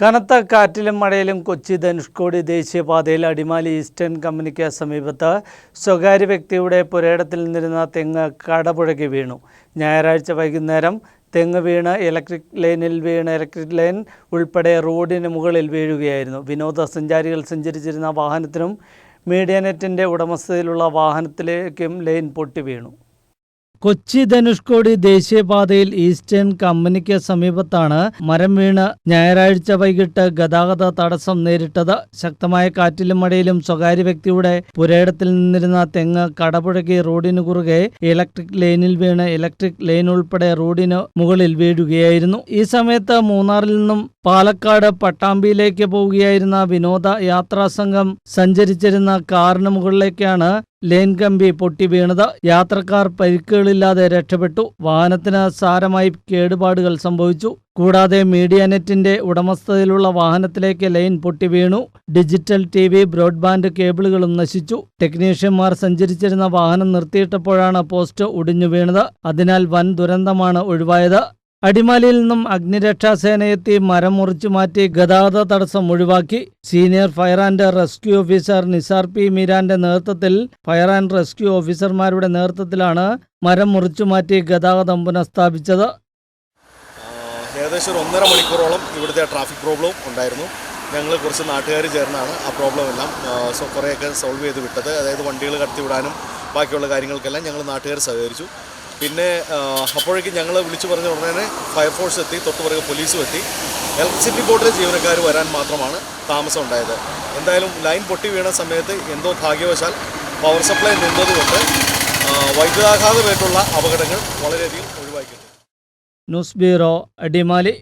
കനത്ത കാറ്റിലും മഴയിലും കൊച്ചി ധനുഷ്കോടി ദേശീയപാതയിൽ അടിമാലി ഈസ്റ്റേൺ കമ്പനിക്ക് സമീപത്ത് സ്വകാര്യ വ്യക്തിയുടെ പുരയിടത്തിൽ നിന്നിരുന്ന തെങ്ങ് കടപുഴകി വീണു. ഞായറാഴ്ച വൈകുന്നേരം തെങ്ങ് വീണ് ഇലക്ട്രിക് ലൈനിൽ വീണ് ഇലക്ട്രിക് ലൈൻ ഉൾപ്പെടെ റോഡിന് മുകളിൽ വീഴുകയായിരുന്നു. വിനോദസഞ്ചാരികൾ സഞ്ചരിച്ചിരുന്ന വാഹനത്തിനും മീഡിയ നെറ്റിന്റെ ഉടമസ്ഥതയിലുള്ള വാഹനത്തിലേക്കും ലൈൻ പൊട്ടി വീണു. കൊച്ചി ധനുഷ്കോടി ദേശീയപാതയിൽ ഈസ്റ്റേൺ കമ്പനിക്ക് സമീപത്താണ് മരം വീണ് ഞായറാഴ്ച വൈകിട്ട് ഗതാഗത തടസ്സം നേരിട്ടത്. ശക്തമായ കാറ്റിലും മഴയിലും സ്വകാര്യ വ്യക്തിയുടെ പുരയിടത്തിൽ നിന്നിരുന്ന തെങ്ങ് കടപുഴകി റോഡിനു കുറുകെ ഇലക്ട്രിക് ലൈനിൽ വീണ് ഇലക്ട്രിക് ലൈൻ ഉൾപ്പെടെ റോഡിന് മുകളിൽ വീഴുകയായിരുന്നു. ഈ സമയത്ത് മൂന്നാറിൽ നിന്നും പാലക്കാട് പട്ടാമ്പിയിലേക്ക് പോവുകയായിരുന്ന വിനോദ യാത്രാ സംഘം സഞ്ചരിച്ചിരുന്ന കാറിന് മുകളിലേക്കാണ് ലൈൻ കമ്പി പൊട്ടി വീണത്. യാത്രക്കാർ പരിക്കുകളില്ലാതെ രക്ഷപ്പെട്ടു. വാഹനത്തിന് സാരമായി കേടുപാടുകൾ സംഭവിച്ചു. കൂടാതെ മീഡിയ നെറ്റിന്റെ ഉടമസ്ഥതയിലുള്ള വാഹനത്തിലേക്ക് ലൈൻ പൊട്ടി വീണു. ഡിജിറ്റൽ ടി വി ബ്രോഡ്ബാൻഡ് കേബിളുകളും നശിച്ചു. ടെക്നീഷ്യന്മാർ സഞ്ചരിച്ചിരുന്ന വാഹനം നിർത്തിയിട്ടപ്പോഴാണ് പോസ്റ്റ് ഒടിഞ്ഞു വീണത്. അതിനാൽ വൻ ദുരന്തമാണ് ഒഴിവായത്. അടിമാലിയിൽ നിന്നും അഗ്നിരക്ഷാസേനയെത്തി മരം മുറിച്ചു മാറ്റി ഗതാഗത തടസ്സം ഒഴിവാക്കി. Senior fire and rescue officer Nisar P മീരാന്റെ നേതൃത്വത്തിൽ ഫയർ ആൻഡ് റെസ്ക്യൂ ഓഫീസർമാരുടെ നേതൃത്വത്തിലാണ് മരം മുറിച്ചു മാറ്റി ഗതാഗതം പുനഃസ്ഥാപിച്ചത് ഏകദേശം ഒരു ഒന്നര മണിക്കൂറോളം ഇവിടുത്തെ ട്രാഫിക് പ്രോബ്ലം ഉണ്ടായിരുന്നു. ഞങ്ങൾ കുറച്ച് നാട്ടുകാർ ചേർന്നാണ് ആ പ്രോബ്ലം എല്ലാം സോ കുറേയൊക്കെ സോൾവ് ചെയ്ത് വിട്ടത്. അതായത് വണ്ടികൾ കടത്തി വിടാനും ബാക്കിയുള്ള കാര്യങ്ങൾക്കെല്ലാം ഞങ്ങൾ നാട്ടുകാർ സഹകരിച്ചു. പിന്നെ അപ്പോഴേക്കും ഞങ്ങൾ വിളിച്ചു പറഞ്ഞ ഉടനെ ഫയർഫോഴ്സ് എത്തി തൊട്ടുപുറകെ പോലീസും എത്തി. ഇലക്ട്രിസിറ്റി ബോർഡിലെ ജീവനക്കാർ വരാൻ മാത്രമാണ് താമസം ഉണ്ടായത്. എന്തായാലും ലൈൻ പൊട്ടി വീണ സമയത്ത് എന്തോ ഭാഗ്യവശാൽ പവർ സപ്ലൈ നിന്നതുകൊണ്ട് കൊണ്ട് വൈദ്യുതാഘാതമായിട്ടുള്ള അപകടങ്ങൾ വളരെയധികം ഒഴിവാക്കിയിട്ടുണ്ട്. News bureau Adimali.